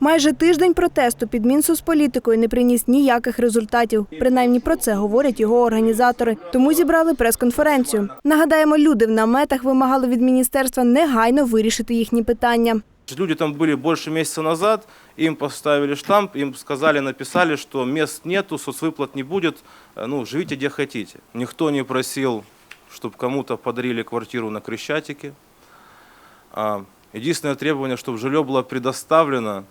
Майже тиждень протесту під Мінсоцполітикою не приніс ніяких результатів. Принаймні про це говорять його організатори. Тому зібрали прес-конференцію. Нагадаємо, люди в наметах вимагали від міністерства негайно вирішити їхні питання. Люди там были больше месяца назад, им поставили штамп, им сказали, написали, что мест нету, соцвыплат не будет, э, ну, живите где хотите. Никто не просил, чтобы кому-то подарили квартиру на Крещатике. А, Единственное требование, чтобы жилье было предоставлено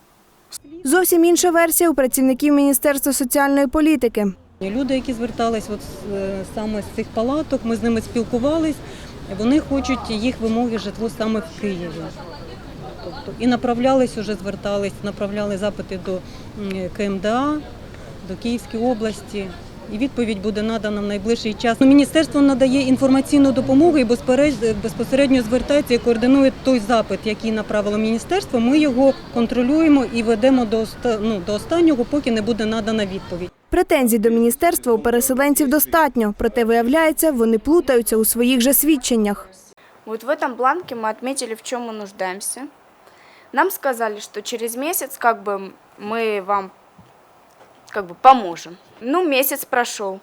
Зовсім інша версія у працівників Міністерства соціальної політики. Люди, які звертались от, е, саме з цих палаток, ми з ними спілкувались, вони хочуть їх вимоги житло саме в Києві. Тобто, і направлялись уже, звертались, направляли запити до КМДА, до Київської області І відповідь буде надана в найближчий час. Ну, Міністерство надає інформаційну допомогу і безперед- безпосередньо звертається і координує той запит, який направило міністерство. Ми його контролюємо і ведемо до, оста- ну, до останнього, поки не буде надана відповідь. Претензій до міністерства у переселенців достатньо, проте виявляється, вони плутаються у своїх же свідченнях. Вот в этом бланке мы отметили, в чем мы нуждаемся. Нам сказали, что через месяц как бы мы вам как бы поможем. Ну, месяц прошел.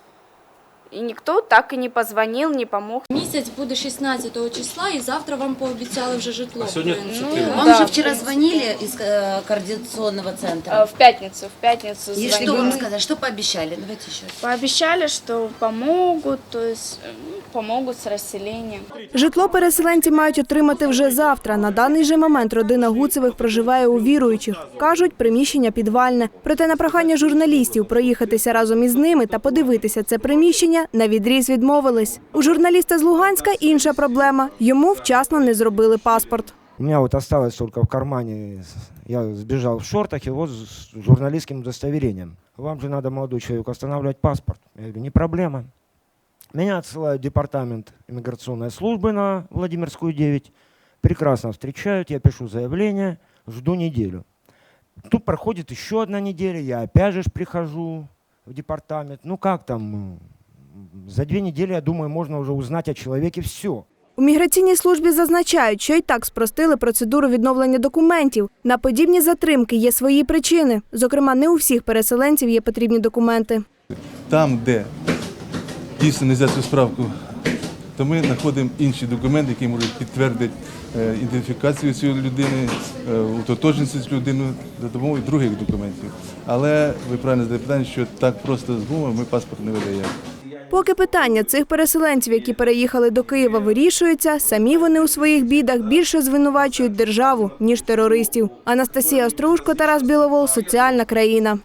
И никто так и не позвонил, не помог. Місяць буде 16 числа, і завтра вам пообіцяли вже житло. А сьогодні в принципі. Ну, Вам да. же вчера звонили из э, координационного Э, центра. В пятницу, в пятницу И что звонили. вам сказали? Что пообещали? Давайте еще. Пообещали, что помогут, то есть э, ну, помогут с расселением. Житло переселенці мають отримати вже завтра. На даний же момент родина Гуцевих проживає у віруючих. Кажуть, приміщення підвальне. Проте на прохання журналістів проїхатися разом із ними та подивитися це приміщення на відріз відмовились. У журналіста з Луганська інша проблема. Йому вчасно не зробили паспорт. У меня вот осталось только в кармане, я сбежал в шортах и вот с журналистским удостоверением. Вам же надо, молодой человек, останавливать паспорт. Я говорю, не проблема. Меня отсылают департамент иммиграционной службы на Владимирскую 9. Прекрасно встречают, я пишу заявление, жду неделю. Тут проходит еще одна неделя, я опять же прихожу в департамент. Ну как там, за две недели, я думаю, можно уже узнать о человеке все. У міграційній службі зазначають, що й так спростили процедуру відновлення документів. На подібні затримки є свої причини. Зокрема, не у всіх переселенців є потрібні документи. Там, де дійсно не взяти цю справку, то ми знаходимо інші документи, які можуть підтвердити е, ідентифікацію цієї людини, е, утотожність людини за допомогою других документів. Але ви правильно задаєте питання, що так просто з гуми ми паспорт не видаємо. Поки питання цих переселенців, які переїхали до Києва, вирішується, самі вони у своїх бідах більше звинувачують державу ніж терористів. Анастасія Острушко, Тарас Біловол, соціальна країна.